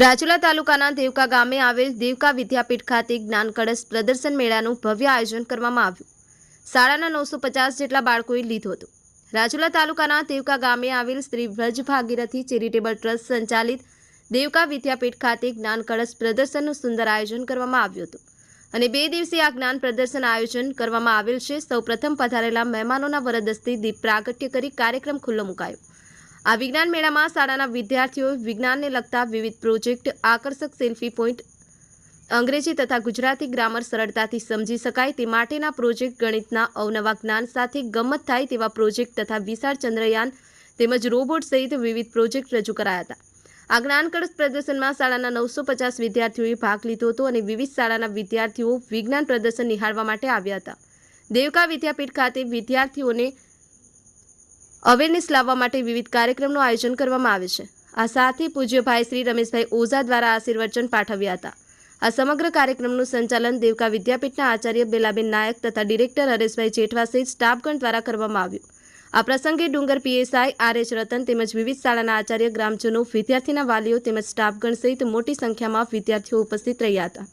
રાજુલા તાલુકાના દેવકા ગામે આવેલ દેવકા વિદ્યાપીઠ ખાતે જ્ઞાન કળશ પ્રદર્શન મેળાનું ભવ્ય આયોજન કરવામાં આવ્યું. શાળાના નવસો પચાસ જેટલા બાળકોએ લીધું હતું. રાજુલા તાલુકાના દેવકા ગામે આવેલ શ્રી વ્રજ ભાગીરથી ચેરિટેબલ ટ્રસ્ટ સંચાલિત દેવકા વિદ્યાપીઠ ખાતે જ્ઞાન કળશ પ્રદર્શનનું સુંદર આયોજન કરવામાં આવ્યું હતું. અને બે દિવસીય આ જ્ઞાન પ્રદર્શન આયોજન કરવામાં આવેલ છે. સૌ પ્રથમ પધારેલા મહેમાનોના વરદસ્તી દીપ પ્રાગટ્ય કરી કાર્યક્રમ ખુલ્લો મુકાયો. આ વિજ્ઞાન મેળામાં શાળાના વિદ્યાર્થીઓ વિજ્ઞાનને લગતા વિવિધ પ્રોજેક્ટ, આકર્ષક સેલ્ફી પોઈન્ટ, અંગ્રેજી તથા ગુજરાતી ગ્રામર સરળતાથી સમજી શકાય તે માટેના પ્રોજેક્ટ, ગણિતના અવનવા જ્ઞાન સાથે ગમત થાય તેવા પ્રોજેક્ટ તથા વિશાળ ચંદ્રયાન તેમજ રોબોટ સહિત વિવિધ પ્રોજેક્ટ રજૂ કરાયા હતા. આ જ્ઞાનકળશ પ્રદર્શનમાં શાળાના નવસો પચાસ વિદ્યાર્થીઓએ ભાગ લીધો હતો અને વિવિધ શાળાના વિદ્યાર્થીઓ વિજ્ઞાન પ્રદર્શન નિહાળવા માટે આવ્યા હતા. દેવકા વિદ્યાપીઠ ખાતે વિદ્યાર્થીઓને અવેરનેસ લાવવા માટે વિવિધ કાર્યક્રમનું આયોજન કરવામાં આવે છે. આ સાથે પૂજ્યભાઈ શ્રી રમેશભાઈ ઓઝા દ્વારા આશીર્વચન પાઠવ્યા હતા. આ સમગ્ર કાર્યક્રમનું સંચાલન દેવકા વિદ્યાપીઠના આચાર્ય બેલાબેન નાયક તથા ડિરેક્ટર હરેશભાઈ જેઠવા સહિત સ્ટાફગણ દ્વારા કરવામાં આવ્યું. આ પ્રસંગે ડુંગર પીએસઆઈ આર એચ રતન તેમજ વિવિધ શાળાના આચાર્ય ગ્રામજનો, વિદ્યાર્થીના વાલીઓ તેમજ સ્ટાફગણ સહિત મોટી સંખ્યામાં વિદ્યાર્થીઓ ઉપસ્થિત રહ્યા હતા.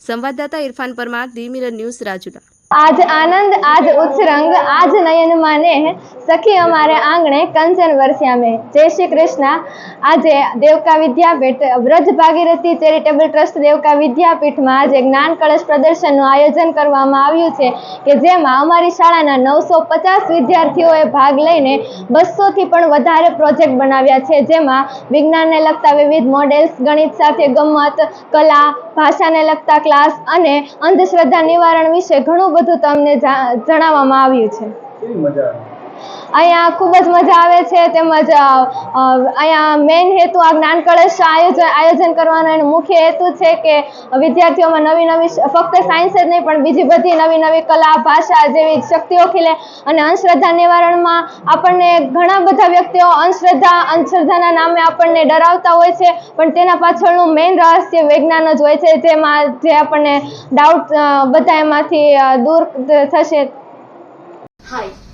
સંવાદદાતા Irfan Parmar the mirror news Rajula. આજ આનંદ, આજ ઉત્સરંગ આજ નયન માને સખી અમારે આંગણે કંચન વરસ્યા મેં જય શ્રી કૃષ્ણ. આજે દેવકા વિદ્યાપીઠ વ્રજ ભાગીરથી ચેરિટેબલ ટ્રસ્ટ દેવકા વિદ્યાપીઠમાં આજે જ્ઞાન કળશ પ્રદર્શનનું આયોજન કરવામાં આવ્યું છે કે જેમાં અમારી શાળાના નવસો પચાસ વિદ્યાર્થીઓએ ભાગ લઈને બસોથી પણ વધારે પ્રોજેક્ટ બનાવ્યા છે. જેમાં વિજ્ઞાનને લગતા વિવિધ મોડેલ્સ, ગણિત સાથે ગમત, કલા, ભાષાને લગતા ક્લાસ અને અંધશ્રદ્ધા નિવારણ વિશે ઘણું બધું તમને જા- જણાવવામાં આવ્યું છે. અહીંયા ખૂબ જ મજા આવે છે તેમજ અહીંયા મેઇન હેતુ આ જ્ઞાન કળશ આયોજન આયોજન કરવાનો એનો મુખ્ય હેતુ છે કે વિદ્યાર્થીઓમાં નવી નવી ફક્ત સાયન્સ જ નહીં, પણ બીજી બધી નવી નવી કલા, ભાષા જેવી શક્તિઓ ખીલે અને અંધશ્રદ્ધા નિવારણમાં આપણને ઘણા બધા વ્યક્તિઓ અંધશ્રદ્ધા, અંધશ્રદ્ધાના નામે આપણને ડરાવતા હોય છે, પણ તેના પાછળનું મેઇન રહસ્ય વિજ્ઞાન જ હોય છે, જેમાં, જે આપણને ડાઉટ બધા એમાંથી દૂર થશે. હાય